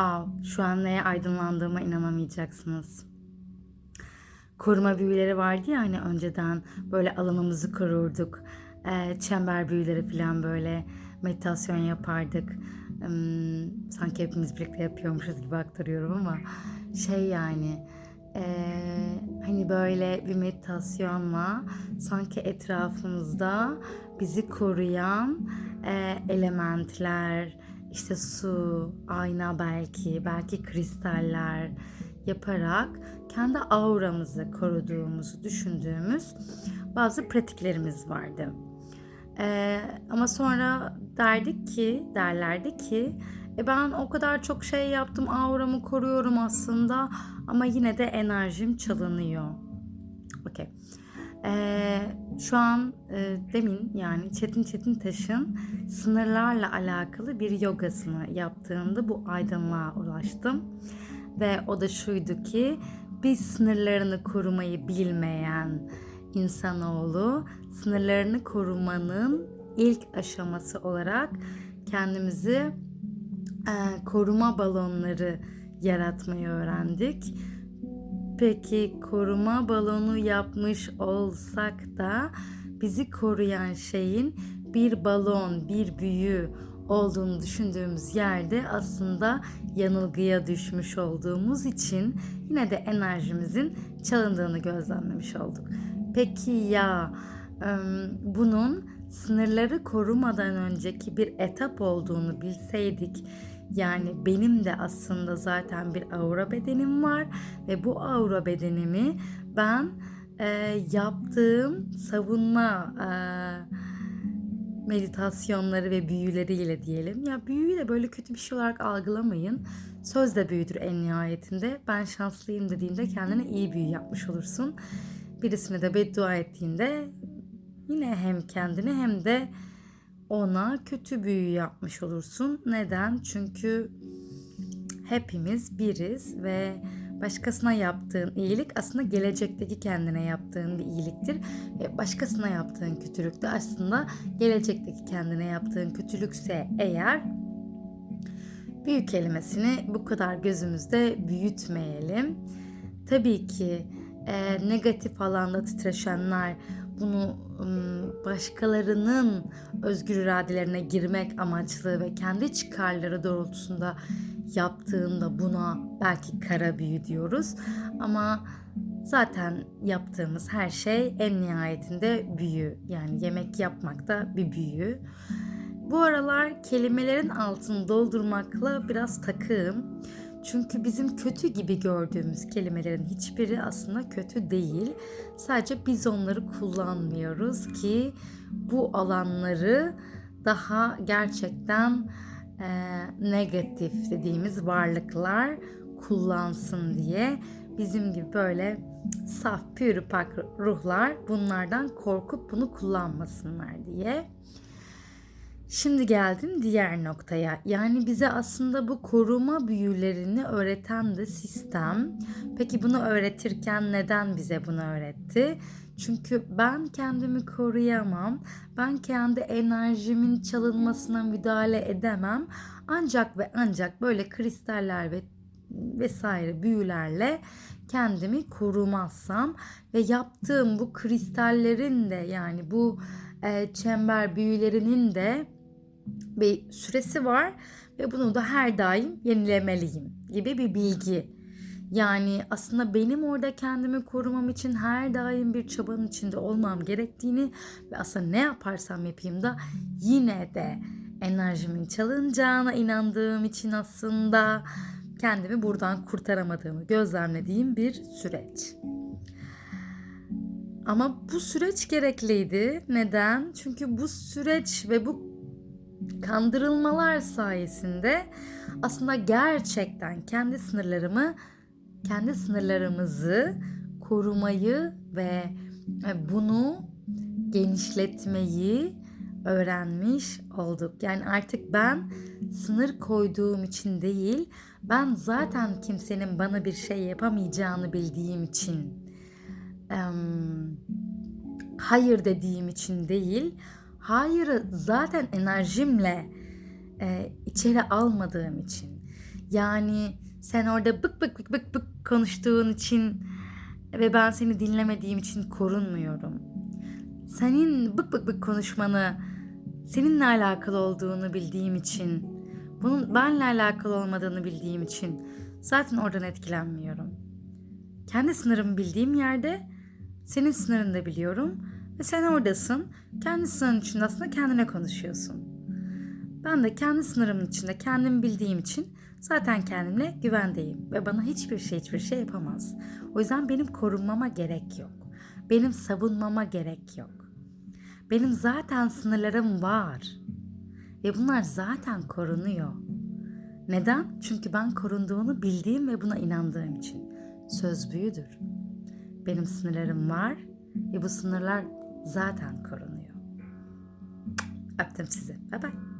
Wow, şu an neye aydınlandığıma inanamayacaksınız. Koruma büyüleri vardı ya hani önceden böyle alanımızı korurduk. Ee, çember büyüleri falan böyle meditasyon yapardık. Hmm, sanki hepimiz birlikte yapıyormuşuz gibi aktarıyorum ama şey yani ee, hani böyle bir meditasyonla sanki etrafımızda bizi koruyan e, elementler, işte su, ayna belki, belki kristaller yaparak kendi auramızı koruduğumuzu düşündüğümüz bazı pratiklerimiz vardı. Ee, ama sonra derdik ki, derlerdi ki e ben o kadar çok şey yaptım, auramı koruyorum aslında ama yine de enerjim çalınıyor. Okey. Ee, şu an e, demin yani Çetin Çetin Taş'ın sınırlarla alakalı bir yogasını yaptığımda bu aydınlığa ulaştım. Ve o da şuydu ki biz sınırlarını korumayı bilmeyen insanoğlu sınırlarını korumanın ilk aşaması olarak kendimizi e, koruma balonları yaratmayı öğrendik. Peki koruma balonu yapmış olsak da bizi koruyan şeyin bir balon, bir büyü olduğunu düşündüğümüz yerde aslında yanılgıya düşmüş olduğumuz için yine de enerjimizin çalındığını gözlemlemiş olduk. Peki ya bunun sınırları korumadan önceki bir etap olduğunu bilseydik yani benim de aslında zaten bir aura bedenim var ve bu aura bedenimi ben e, yaptığım savunma e, meditasyonları ve büyüleriyle diyelim. Ya büyüyü de böyle kötü bir şey olarak algılamayın. Söz de büyüdür en nihayetinde. Ben şanslıyım dediğinde kendine iyi büyü yapmış olursun. Birisine de beddua ettiğinde yine hem kendine hem de ona kötü büyü yapmış olursun. Neden? Çünkü hepimiz biriz ve başkasına yaptığın iyilik aslında gelecekteki kendine yaptığın bir iyiliktir. Ve başkasına yaptığın kötülük de aslında gelecekteki kendine yaptığın kötülükse eğer büyük kelimesini bu kadar gözümüzde büyütmeyelim. Tabii ki e, negatif alanda titreşenler bunu başkalarının özgür iradelerine girmek amaçlı ve kendi çıkarları doğrultusunda yaptığında buna belki kara büyü diyoruz. Ama zaten yaptığımız her şey en nihayetinde büyü. Yani yemek yapmak da bir büyü. Bu aralar kelimelerin altını doldurmakla biraz takığım. Çünkü bizim kötü gibi gördüğümüz kelimelerin hiçbiri aslında kötü değil. Sadece biz onları kullanmıyoruz ki bu alanları daha gerçekten e, negatif dediğimiz varlıklar kullansın diye bizim gibi böyle saf pürüpak ruhlar bunlardan korkup bunu kullanmasınlar diye. Şimdi geldim diğer noktaya. Yani bize aslında bu koruma büyülerini öğreten de sistem. Peki bunu öğretirken neden bize bunu öğretti? Çünkü ben kendimi koruyamam. Ben kendi enerjimin çalınmasına müdahale edemem. Ancak ve ancak böyle kristaller ve vesaire büyülerle kendimi korumazsam ve yaptığım bu kristallerin de yani bu e, çember büyülerinin de bir süresi var ve bunu da her daim yenilemeliyim gibi bir bilgi. Yani aslında benim orada kendimi korumam için her daim bir çabanın içinde olmam gerektiğini ve aslında ne yaparsam yapayım da yine de enerjimin çalınacağına inandığım için aslında kendimi buradan kurtaramadığımı gözlemlediğim bir süreç. Ama bu süreç gerekliydi. Neden? Çünkü bu süreç ve bu kandırılmalar sayesinde aslında gerçekten kendi sınırlarımı, kendi sınırlarımızı korumayı ve e, bunu genişletmeyi öğrenmiş olduk. Yani artık ben sınır koyduğum için değil, ben zaten kimsenin bana bir şey yapamayacağını bildiğim için, hayır dediğim için değil, hayırı zaten enerjimle e, içeri almadığım için Yani sen orada bık bık bık bık bık konuştuğun için ve ben seni dinlemediğim için korunmuyorum. Senin bık bık bık konuşmanı seninle alakalı olduğunu bildiğim için, bunun benle alakalı olmadığını bildiğim için zaten oradan etkilenmiyorum. Kendi sınırımı bildiğim yerde senin sınırını da biliyorum ve sen oradasın. Kendi sınırın içinde aslında kendine konuşuyorsun. Ben de kendi sınırımın içinde kendimi bildiğim için zaten kendimle güvendeyim ve bana hiçbir şey hiçbir şey yapamaz. O yüzden benim korunmama gerek yok. Benim savunmama gerek yok. Benim zaten sınırlarım var. Ve bunlar zaten korunuyor. Neden? Çünkü ben korunduğunu bildiğim ve buna inandığım için. Söz büyüdür. Benim sınırlarım var ve bu sınırlar zaten korunuyor. Öptüm sizi. Bye bye.